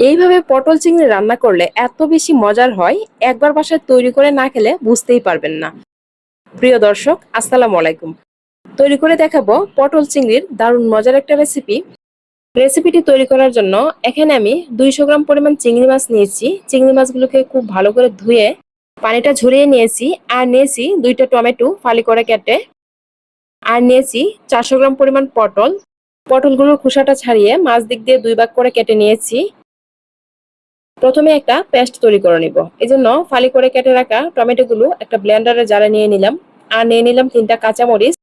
এইভাবে পটল চিংড়ি রান্না করলে এত বেশি মজার হয়, একবার বাসায় তৈরি করে না খেলে বুঝতেই পারবেন না। প্রিয় দর্শক, আসসালামু আলাইকুম। তৈরি করে দেখাবো পটল চিংড়ির দারুণ মজার একটা রেসিপি রেসিপিটি তৈরি করার জন্য এখানে আমি দুইশো গ্রাম পরিমাণ চিংড়ি মাছ নিয়েছি। চিংড়ি মাছগুলোকে খুব ভালো করে ধুয়ে পানিটা ঝরিয়ে নিয়েছি আর নিয়েছি দুইটা টমেটো ফালি করে কেটে আর নিয়েছি চারশো গ্রাম পরিমাণ পটল। পটলগুলোর খোসাটা ছাড়িয়ে মাছ দিক দিয়ে দুই ভাগ করে কেটে নিয়েছি। প্রথমে একটা পেস্ট তৈরি করে নিব। এই জন্য ফালি করে কেটে রাখা টমেটোগুলো একটা ব্লেন্ডারে জারে নিয়ে নিলাম। আর নিয়ে নিলাম তিনটা কাঁচামরিচ।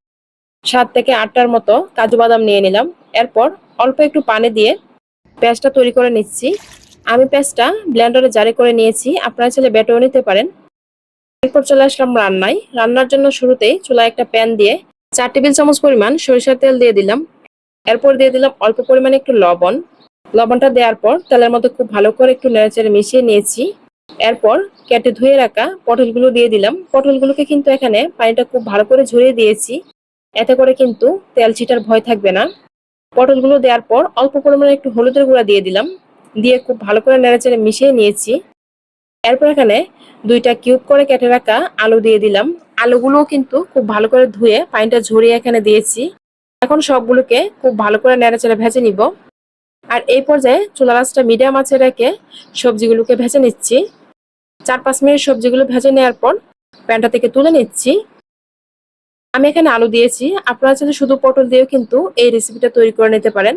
সাত থেকে আটটার মতো কাজু বাদাম নিয়ে নিলাম। এরপর অল্প একটু পানি দিয়ে পেস্টটা তৈরি করে নিচ্ছি। আমি পেস্টটা ব্লেন্ডারে জারি করে নিয়েছি। আপনারা চাইলে বেটেও নিতে পারেন। এরপর চলে আসলাম রান্নায়। রান্নার জন্য শুরুতেই চুলায় একটা প্যান দিয়ে চার টেবিল চামচ পরিমাণ সরিষার তেল দিয়ে দিলাম। এরপর দিয়ে দিলাম অল্প পরিমাণে একটু লবণ। লবণটা দেওয়ার পর তেলের মধ্যে খুব ভালো করে একটু নেড়েচেড়ে মিশিয়ে নিয়েছি। এরপর কেটে ধুয়ে রাখা পটলগুলো দিয়ে দিলাম। পটলগুলোকে কিন্তু এখানে পানিটা খুব ভালো করে ঝরিয়ে দিয়েছি। এতে করে কিন্তু তেল ছিটার ভয় থাকবে না। পটলগুলো দেওয়ার পর অল্প পরিমাণে একটু হলুদের গুঁড়া দিয়ে দিলাম। দিয়ে খুব ভালো করে নেড়েচেড়ে মিশিয়ে নিয়েছি। এরপর এখানে দুইটা কিউব করে কেটে রাখা আলু দিয়ে দিলাম। আলুগুলোও কিন্তু খুব ভালো করে ধুয়ে পানিটা ঝরিয়ে এখানে দিয়েছি। এখন সবগুলোকে খুব ভালো করে নেড়েচেড়ে ভেজে নিব। আর এই পর্যায়ে চুলা রাসটা মিডিয়াম আছে রেখে সবজিগুলোকে ভেজে নিচ্ছি। চার পাঁচ মিনিট সবজিগুলো ভেজে নেওয়ার পর প্যানটা থেকে তুলে নিচ্ছি। আমি এখানে আলু দিয়েছি। আপনারা চাইলে শুধু পটল দিয়েও কিন্তু এই রেসিপিটা তৈরি করে নিতে পারেন।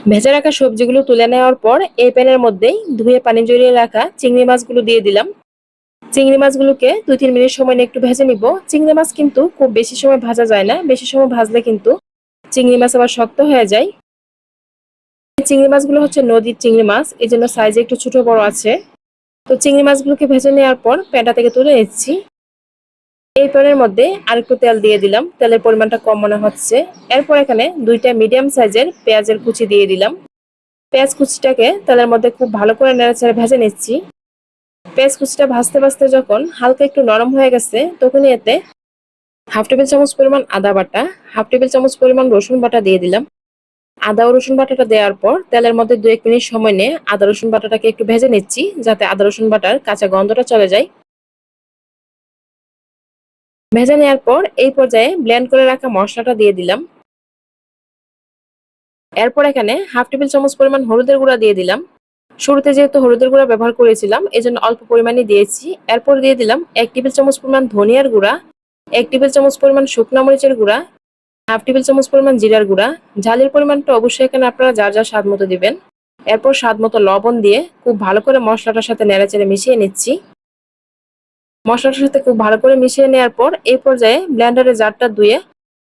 ভেজে রাখা সবজিগুলো তুলে নেওয়ার পর এই প্যানের মধ্যেই ধুয়ে পানি জড়িয়ে রাখা চিংড়ি মাছগুলো দিয়ে দিলাম। চিংড়ি মাছগুলোকে দুই তিন মিনিট সময় নিয়ে একটু ভেজে নিব। চিংড়ি মাছ কিন্তু খুব বেশি সময় ভাজা যায় না। বেশি সময় ভাজলে কিন্তু চিংড়ি মাছ আবার শক্ত হয়ে যায়। চিংড়ি মাছগুলো হচ্ছে নদীর চিংড়ি মাছ, এই জন্য সাইজে একটু ছোট বড় আছে। তো চিংড়ি মাছগুলোকে ভেজে নেওয়ার পর প্যানটা থেকে তুলে নিচ্ছি। এই প্যানের মধ্যে আরেকটু তেল দিয়ে দিলাম, তেলের পরিমাণটা কম মনে হচ্ছে। এরপর এখানে দুইটা মিডিয়াম সাইজের পেঁয়াজের কুচি দিয়ে দিলাম। পেঁয়াজ কুচিটাকে তেলের মধ্যে খুব ভালো করে নেড়েচেড়ে ভেজে নিচ্ছি। পেঁয়াজ কুচিটা ভাজতে ভাজতে যখন হালকা একটু নরম হয়ে গেছে তখনই এতে হাফ টেবিল চামচ পরিমাণ আদা বাটা, হাফ টেবিল চামচ পরিমাণ রসুন বাটা দিয়ে দিলাম। আদা ও রসুন বাটাটা দেওয়ার পর তেলের মধ্যে দু এক মিনিট সময় নিয়ে আদা রসুন বাটাটাকে একটু ভেজে নিচ্ছি, যাতে আদা রসুন বাটার কাঁচা গন্ধটা চলে যায়। ভেজে নেওয়ার পর এই পর্যায়ে ব্লেন্ড করে রাখা মশলাটা দিয়ে দিলাম। এরপর এখানে হাফ টেবিল চামচ পরিমাণ হলুদের গুঁড়া দিয়ে দিলাম। শুরুতে যেহেতু হলুদের গুঁড়া ব্যবহার করেছিলাম, এজন্য অল্প পরিমাণে দিয়েছি। এরপর দিয়ে দিলাম এক টেবিল চামচ পরিমাণ ধনিয়ার গুঁড়া এক টেবিল চামচ পরিমাণ শুকনো মরিচের গুঁড়া, হাফ টেবিল চামচ পরিমাণ জিরার গুঁড়া। ঝালের পরিমাণটা অবশ্যই এখানে আপনারা যার যার স্বাদ মতো দিবেন। এরপর স্বাদ মতো লবণ দিয়ে খুব ভালো করে মশলাটার সাথে নেড়েচেড়ে মিশিয়ে নিচ্ছি। মশলাটার সাথে খুব ভালো করে মিশিয়ে নেওয়ার পর এই পর্যায়ে ব্লেন্ডারে জারটা ধুয়ে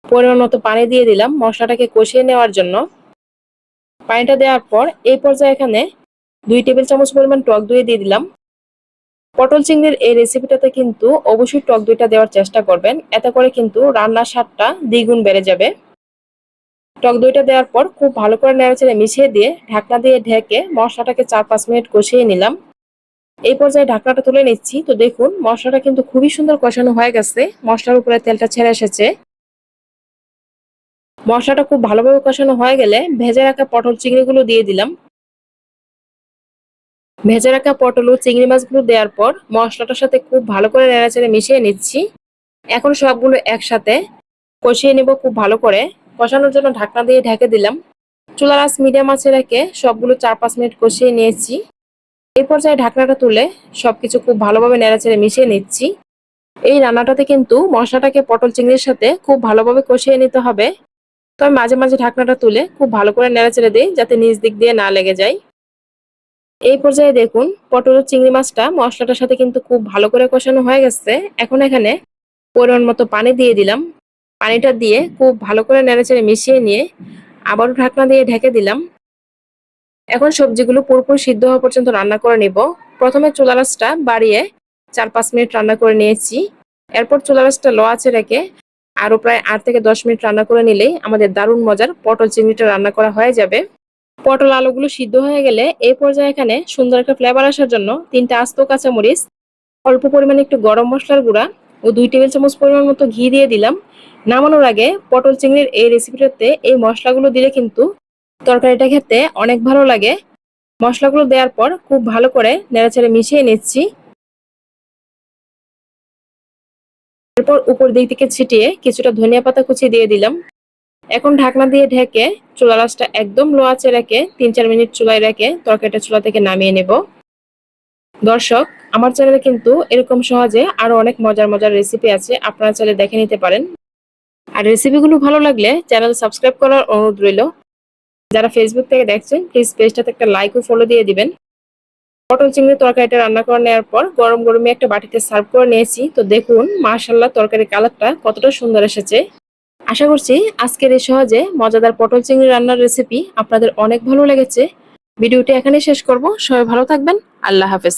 পরিমাণ মতো পানি দিয়ে দিলাম মশলাটাকে কষিয়ে নেওয়ার জন্য। পানিটা দেওয়ার পর এই পর্যায়ে এখানে দুই টেবিল চামচ পরিমাণ টক দই দিয়ে দিলাম। পটল চিংড়ির এই রেসিপিটাতে কিন্তু অবশ্যই টক দইটা দেওয়ার চেষ্টা করবেন। এতে করে কিন্তু রান্নার স্বাদটা দ্বিগুণ বেড়ে যাবে। টক দইটা দেওয়ার পর খুব ভালো করে নেড়েচেড়ে মিশিয়ে দিয়ে ঢাকনা দিয়ে ঢেকে মশলাটাকে চার পাঁচ মিনিট কষিয়ে নিলাম। এই পর্যায়ে ঢাকনাটা তুলে নিচ্ছি। তো দেখুন, মশলাটা কিন্তু খুবই সুন্দর কষানো হয়ে গেছে। মশলার উপরে তেলটা ছেড়ে এসেছে। মশলাটা খুব ভালোভাবে কষানো হয়ে গেলে ভেজে রাখা পটল চিংড়িগুলো দিয়ে দিলাম। ভেজে রাখা পটল ও চিংড়ি মাছগুলো দেওয়ার পর মশলাটার সাথে খুব ভালো করে নেড়াচেড়ে মিশিয়ে নিচ্ছি। এখন সবগুলো একসাথে কষিয়ে নেব খুব ভালো করে। কষানোর জন্য ঢাকনা দিয়ে ঢেকে দিলাম। চুলার আঁচ মিডিয়াম আছে রেখে সবগুলো চার পাঁচ মিনিট কষিয়ে নিয়েছি। এই পর্যায়ে ঢাকনাটা তুলে সবকিছু খুব ভালোভাবে নেড়াচেড়ে মিশিয়ে নিচ্ছি। এই রান্নাটাতে কিন্তু মশলাটাকে পটল চিংড়ির সাথে খুব ভালোভাবে কষিয়ে নিতে হবে। তবে মাঝে মাঝে ঢাকনাটা তুলে খুব ভালো করে নেড়াচেড়ে দিই যাতে নিচ দিক দিয়ে না লেগে যায়। এই পর্যায়ে দেখুন, পটল চিংড়ি মাছটা মশলাটার সাথে কিন্তু খুব ভালো করে কষানো হয়ে গেছে। এখন এখানে পরিমাণ মতো পানি দিয়ে দিলাম। পানিটা দিয়ে খুব ভালো করে নেড়েচেড়ে মিশিয়ে নিয়ে আবারও ঢাকনা দিয়ে ঢেকে দিলাম। এখন সবজিগুলো পুরোপুরি সিদ্ধ হওয়া পর্যন্ত রান্না করে নিব। প্রথমে চুলা রাসটা বাড়িয়ে চার পাঁচ মিনিট রান্না করে নিয়েছি। এরপর চুলা রাসটা লো আছে রেখে আরও প্রায় আট থেকে দশ মিনিট রান্না করে নিলেই আমাদের দারুণ মজার পটল চিংড়িটা রান্না করা হয়ে যাবে। পটল আলুগুলো সিদ্ধ হয়ে গেলে এই পর্যায়ে এখানে সুন্দর একটা ফ্লেভার আসার জন্য তিনটা আস্ত কাঁচামরিচ, অল্প পরিমাণে একটু গরম মশলার গুঁড়া ও দুই টেবিল চামচ পরিমাণ মতো ঘি দিয়ে দিলাম। নামানোর আগে পটল চিংড়ির এই রেসিপিটাতে এই মশলাগুলো দিলে কিন্তু তরকারিটা খেতে অনেক ভালো লাগে। মশলাগুলো দেওয়ার পর খুব ভালো করে নেড়াচেড়ে মিশিয়ে নিচ্ছি। এরপর উপর দিক থেকে ছিটিয়ে কিছুটা ধনিয়া পাতা কুচি দিয়ে দিলাম। এখন ঢাকনা দিয়ে ঢেকে চুলা রাসটা একদম লো আঁচে রেখে তিন চার মিনিট চুলায় রেখে তরকারিটা চুলা থেকে নামিয়ে নেব। দর্শক, আমার চ্যানেলে কিন্তু এরকম সহজে আরও অনেক মজার মজার রেসিপি আছে, আপনারা চাইলে দেখে নিতে পারেন। আর রেসিপিগুলো ভালো লাগলে চ্যানেল সাবস্ক্রাইব করার অনুরোধ রইল। যারা ফেসবুক থেকে দেখছেন প্লিজ পেজটাতে একটা লাইক ও ফলো দিয়ে দিবেন। পটল চিংড়ি তরকারিটা রান্না করে নেওয়ার পর গরম গরমে একটা বাটিতে সার্ভ করে নিয়েছি। তো দেখুন মাশাল্লাহ তরকারির কালারটা কতটা সুন্দর এসেছে। আশা করছি আজকের এই সহজে মজাদার পটল চিংড়ি রান্নার রেসিপি আপনাদের অনেক ভালো লেগেছে। ভিডিওটি এখানে শেষ করব। সবাই ভালো থাকবেন। আল্লাহ হাফেজ।